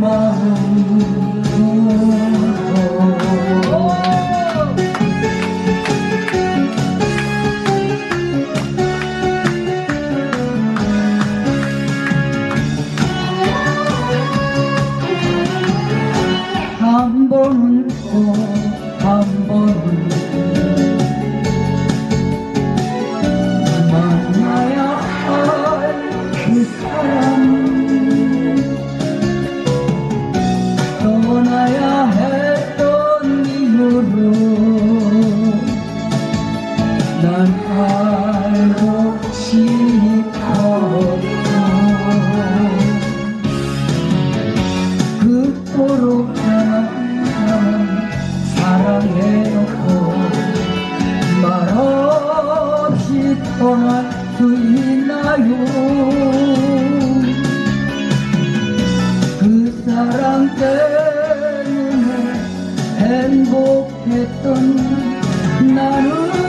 한 번은 또한 번은 알고 싶었고 그토록 나만 사랑해놓고 말없이 떠날 수 있나요? 그 사람 때문에 행복했던 나를